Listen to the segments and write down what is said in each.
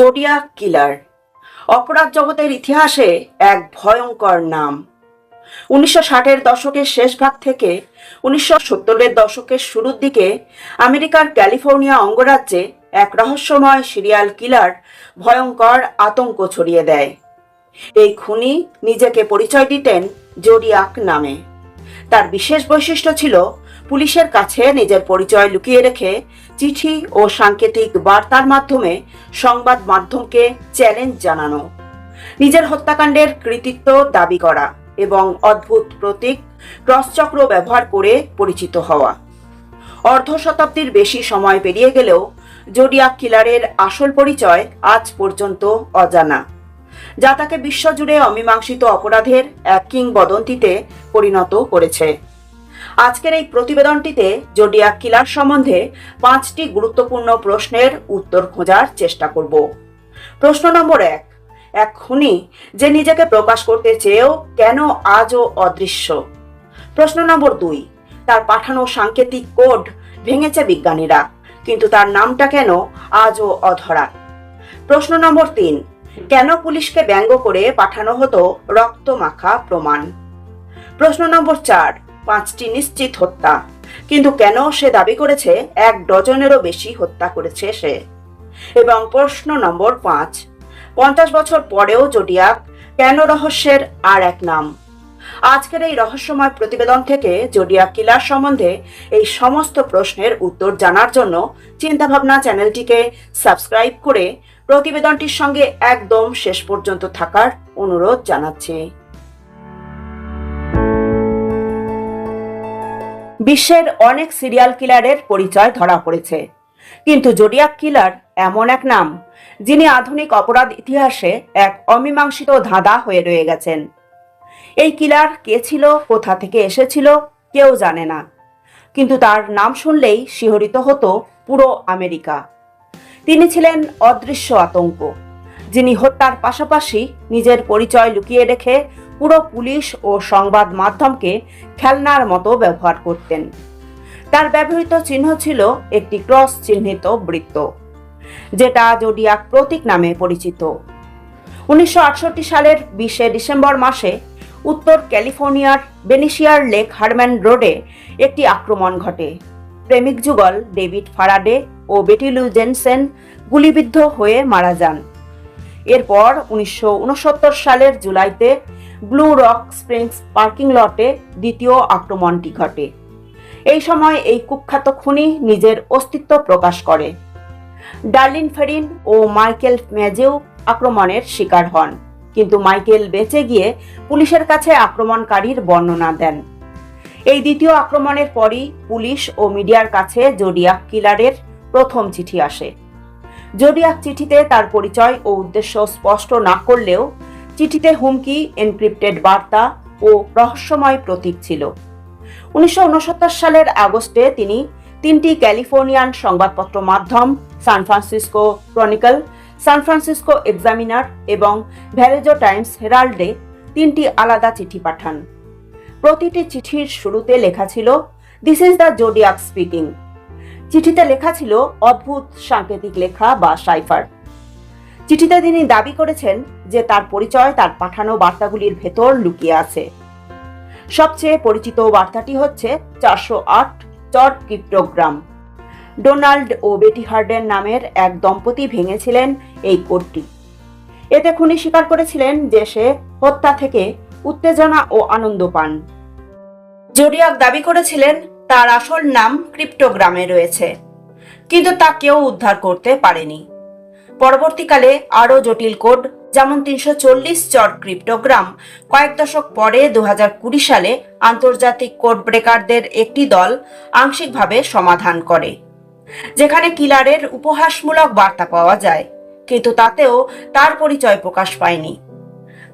Zodiac কিলার অপরাধ জগতের ইতিহাসে এক ভয়ঙ্কর নাম। উনিশশো ষাটের দশকের শেষ ভাগ থেকে উনিশশো সত্তরের দশকের শুরুর দিকে আমেরিকার ক্যালিফোর্নিয়া অঙ্গরাজ্যে এক রহস্যময় সিরিয়াল কিলার ভয়ঙ্কর আতঙ্ক ছড়িয়ে দেয়। এই খুনি নিজেকে পরিচয় দিতেন জোডিয়াক নামে। তার বিশেষ বৈশিষ্ট্য ছিল পুলিশের কাছে নিজের পরিচয় লুকিয়ে রেখে চিঠি ও সাংকেতিক বার্তার মাধ্যমে সংবাদ মাধ্যমকে চ্যালেঞ্জ জানানো, নিজের হত্যাকাণ্ডের কৃতিত্ব দাবি করা এবং অদ্ভুত প্রতীক, ক্রসচক্র ব্যবহার করে পরিচিত হওয়া। অর্ধ শতাব্দীর বেশি সময় পেরিয়ে গেলেও জোডিয়াক কিলারের আসল পরিচয় আজ পর্যন্ত অজানা, যা তাকে বিশ্বজুড়ে অমীমাংসিত অপরাধের এক কিংবদন্তিতে পরিণত করেছে। আজকের এই প্রতিবেদনটিতে জোডিয়া কিলার সম্বন্ধে পাঁচটি গুরুত্বপূর্ণ প্রশ্নের উত্তর খোঁজার চেষ্টা করব। প্রশ্ন নম্বর এক এক খুনি যে নিজেকে প্রকাশ করতে চেয়েও কেন আজও অদৃশ্য? প্রশ্ন নম্বর দুই, তার পাঠানো সাংকেতিক কোড ভেঙেছে বিজ্ঞানীরা, কিন্তু তার নামটা কেন আজও অধরা? প্রশ্ন নম্বর তিন, কেন পুলিশকে ব্যঙ্গ করে পাঠানো হতো রক্ত মাখা প্রমাণ? প্রশ্ন নম্বর চার পাঁচটি নিশ্চিত হত্যা। কিন্তু কেন সে দাবি করেছে, এক ডজনেরও বেশি হত্যা করেছে সে। এবং প্রশ্ন নম্বর পাঁচ, পঞ্চাশ বছর পরেও জোডিয়াক কেন রহস্যের আর এক নাম? আজকের এই রহস্যময় প্রতিবেদন থেকে জোডিয়াক কিলার সম্বন্ধে এই সমস্ত প্রশ্নের উত্তর জানার জন্য চিন্তাভাবনা চ্যানেলটিকে সাবস্ক্রাইব করে প্রতিবেদনটির সঙ্গে একদম শেষ পর্যন্ত থাকার অনুরোধ জানাচ্ছি। বিশ্বের অনেক সিরিয়াল কিলারের পরিচয় ধরা পড়েছে। কিন্তু জোডিয়াক কিলার এমন এক নাম, যিনি আধুনিক অপরাধ ইতিহাসে এক অমীমাংসিত ধাঁধা হয়ে রয়ে গেছেন। এই কিলার কে ছিল, কোথা থেকে এসেছিল, কেউ জানে না। কিন্তু তার নাম শুনলেই শিহরিত হতো পুরো আমেরিকা। তিনি ছিলেন অদৃশ্য আতঙ্ক, যিনি হত্যার পাশাপাশি নিজের পরিচয় লুকিয়ে রেখে পুরো পুলিশ ও সংবাদ মাধ্যমকে খেলনার মতো ব্যবহার করতেন। তার ব্যবহৃত চিহ্ন ছিল একটি ক্রস চিহ্নিত বৃত্ত, যেটা জোডিয়াক প্রতীক নামে পরিচিত। উনিশশো আটষট্টি সালের বিশে ডিসেম্বর মাসে উত্তর ক্যালিফোর্নিয়ার বেনিশিয়ার লেক হারম্যান রোডে একটি আক্রমণ ঘটে। প্রেমিক যুগল ডেভিড ফারাডে ও বেটিলু জেনসেন গুলিবিদ্ধ হয়ে মারা যান। এরপর উনিশশো উনসত্তর সালের জুলাইতে ব্লু রক স্প্রিংস পার্কিং লটে দ্বিতীয় আক্রমণটি ঘটে। এই সময় এই কুখ্যাত খুনি নিজের অস্তিত্ব প্রকাশ করে। ডার্লিন ফেরিন ও মাইকেল ম্যাজেও আক্রমণের শিকার হন, কিন্তু মাইকেল বেঁচে গিয়ে পুলিশের কাছে আক্রমণকারীর বর্ণনা দেন। এই দ্বিতীয় আক্রমণের পরই পুলিশ ও মিডিয়ার কাছে জোডিয়াক কিলারের প্রথম চিঠি আসে। জোডিয়াক চিঠিতে তার পরিচয় ও উদ্দেশ্য স্পষ্ট না করলেও চিঠিতে হুমকি এনক্রিপ্টেড বার্তা ও রহস্যময় প্রতীক ছিল। উনিশশো সালের আগস্টে তিনি তিনটি ক্যালিফোর্নিয়ান সংবাদপত্র মাধ্যম, San Francisco Chronicle, San Francisco Examiner এবং ভ্যালেজো টাইমস হেরাল্ডে তিনটি আলাদা চিঠি পাঠান। প্রতিটি চিঠির শুরুতে লেখা ছিল this is the zodiac speaking চিঠিতে লেখা ছিল, অদ্ভুত সাংকেতিক লেখা বা সাইফার। চিঠিতে তিনি দাবি করেছেন যে তার পরিচয়, তার পাঠানো বার্তাগুলির ভেতর লুকিয়ে আছে। সবচেয়ে পরিচিত বার্তাটি হচ্ছে চারশো আট চট ক্রিপ্টোগ্রাম। ডোনাল্ড ও বেটি হার্ডেন নামের এক দম্পতি ভেঙেছিলেন এই কোডটি। এতে খুনি স্বীকার করেছিলেন যে সে হত্যা থেকে উত্তেজনা ও আনন্দ পান। জোডিয়াক দাবি করেছিলেন, তার আসল নাম ক্রিপ্টোগ্রামে রয়েছে, কিন্তু তা কেউ উদ্ধার করতে পারেনি। পরবর্তীকালে আরও জটিল কোড, যেমন তিনশো চল্লিশ চট ক্রিপ্টোগ্রাম। কয়েক দশক পরে দু কুড়ি সালে আন্তর্জাতিক কোড ব্রেকারদের একটি দল আংশিকভাবে সমাধান করে, যেখানে কিলারের উপহাসমূলক বার্তা পাওয়া যায়, কিন্তু তাতেও তার পরিচয় প্রকাশ পায়নি।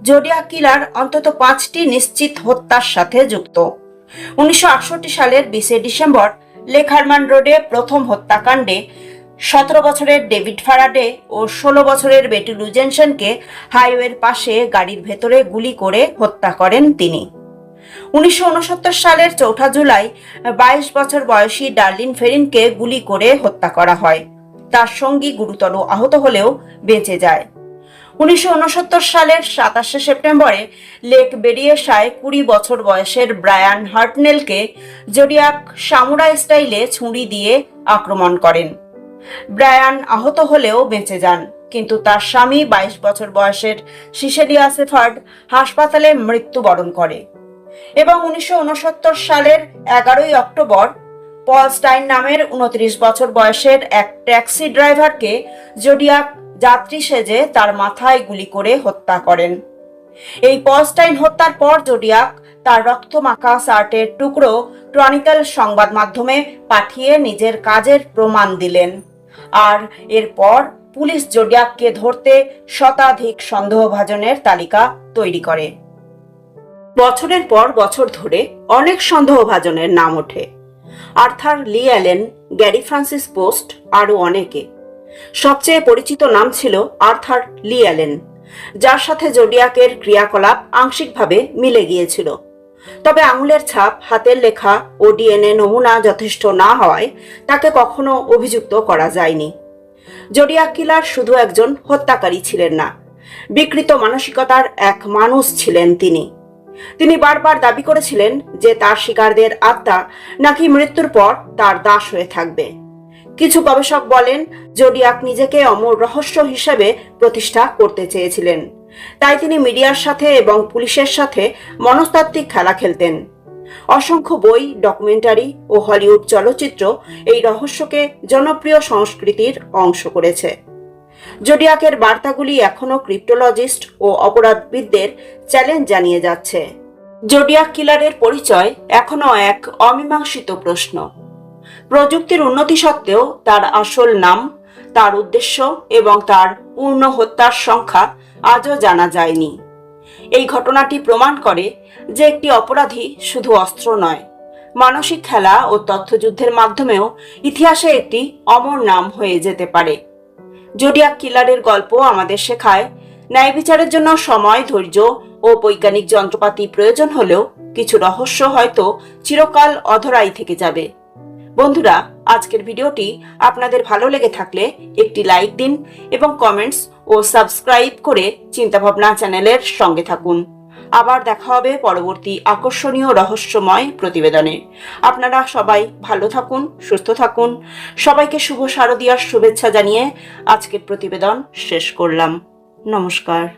জোডিয়া কিলার অন্তত পাঁচটি নিশ্চিত হত্যার সাথে যুক্ত। উনিশশো আটষট্টি সালের বিশে ডিসেম্বর লেখারমান রোডে প্রথম হত্যাকাণ্ডে সতেরো বছরের ডেভিড ফারাডে ও ষোলো বছরের বেটি লুজেনসনকে হাইওয়ের পাশে গাড়ির ভেতরে গুলি করে হত্যা করেন তিনি। উনিশশো উনসত্তর সালের চৌঠা জুলাই বাইশ বছর বয়সী ডার্লিন ফেরিনকে গুলি করে হত্যা করা হয়। তার সঙ্গী গুরুতর আহত হলেও বেঁচে যায়। উনিশশো উনসত্তর সালের সাতাশে সেপ্টেম্বরে লেক বেরিয়েসায় কুড়ি বছর বয়সের ব্রায়ান হার্টনেলকে জোডিয়াক সামুরাই স্টাইলে ছুরি দিয়ে আক্রমণ করেন। ব্রায়ান আহত হলেও বেঁচে যান, কিন্তু তার স্বামী বাইশ বছর বয়সের সিসেলিয়া সেফার্ড হাসপাতালে মৃত্যুবরণ করে। এবং উনিশশো উনসত্তর সালের এগারোই অক্টোবর, পল স্টাইন নামের উনত্রিশ বছর বয়সের এক ট্যাক্সি ড্রাইভারকে জোডিয়াক যাত্রী সেজে তার মাথায় গুলি করে হত্যা করেন। এই পলস্টাইন হত্যার পর জোডিয়াক তার রক্তমাখা শার্টের টুকরো ক্রনিক্যাল সংবাদ মাধ্যমে পাঠিয়ে নিজের কাজের প্রমাণ দিলেন। আর এরপর পুলিশ জোডিয়াককে ধরতে শতাধিক সন্দেহভাজনের তালিকা তৈরি করে। বছরের পর বছর ধরে অনেক সন্দেহভাজনের নাম ওঠে। Arthur Leigh Allen, Gary Francis Poste, আরও অনেকে। সবচেয়ে পরিচিত নাম ছিল আর্থার লি অ্যালেন, যার সাথে জোডিয়াকের ক্রিয়াকলাপ আংশিকভাবে মিলে গিয়েছিল। তবে আঙুলের ছাপ, হাতের লেখা ও ডিএনএ নমুনা যথেষ্ট না হওয়ায় তাকে কখনো অভিযুক্ত করা যায়নি। জোডিয়াক কিলার শুধু একজন হত্যাকারী ছিলেন না, বিকৃত মানসিকতার এক মানুষ ছিলেন তিনি। তিনি বারবার দাবি করেছিলেন যে তার শিকারদের আত্মা নাকি মৃত্যুর পর তার দাস হয়ে থাকবে। কিছু গবেষক বলেন, জোডিয়াক নিজেকে অমর রহস্য হিসেবে প্রতিষ্ঠা করতে চেয়েছিলেন। তাই তিনি মিডিয়ার সাথে এবং পুলিশের সাথে মনস্তাত্ত্বিক খেলা খেলতেন। অসংখ্য বই, ডকুমেন্টারি ও হলিউড চলচ্চিত্র এই রহস্যকে জনপ্রিয় সংস্কৃতির অংশ করেছে। জোডিয়াকের বার্তাগুলি এখনও ক্রিপ্টোলজিস্ট ও অপরাধবিদদের চ্যালেঞ্জ জানিয়ে যাচ্ছে। জোডিয়াক কিলারের পরিচয় এখনও এক অমীমাংসিত প্রশ্ন। প্রযুক্তির উন্নতি সত্ত্বেও তার আসল নাম, তার উদ্দেশ্য এবং তার পূর্ণ হত্যার সংখ্যা আজও জানা যায়নি। এই ঘটনাটি প্রমাণ করে যে একটি অপরাধী শুধু অস্ত্র নয়, মানসিক খেলা ও তথ্যযুদ্ধের মাধ্যমেও ইতিহাসে একটি অমর নাম হয়ে যেতে পারে। জোডিয়াক কিলারের গল্প আমাদের শেখায়, ন্যায় বিচারের জন্য সময়, ধৈর্য ও বৈজ্ঞানিক যন্ত্রপাতি প্রয়োজন হলেও কিছু রহস্য হয়তো চিরকাল অধরাই থেকে যাবে। বন্ধুরা, আজকের ভিডিওটি আপনাদের ভালো লেগে থাকলে একটি লাইক দিন এবং কমেন্টস ও সাবস্ক্রাইব করে চিন্তাভাবনা চ্যানেলের সঙ্গে থাকুন। আবার দেখা হবে পরবর্তী আকর্ষণীয় রহস্যময় প্রতিবেদনে। আপনারা সবাই ভালো থাকুন, সুস্থ থাকুন। সবাইকে শুভ শারদীয়ার শুভেচ্ছা জানিয়ে আজকের প্রতিবেদন শেষ করলাম। নমস্কার।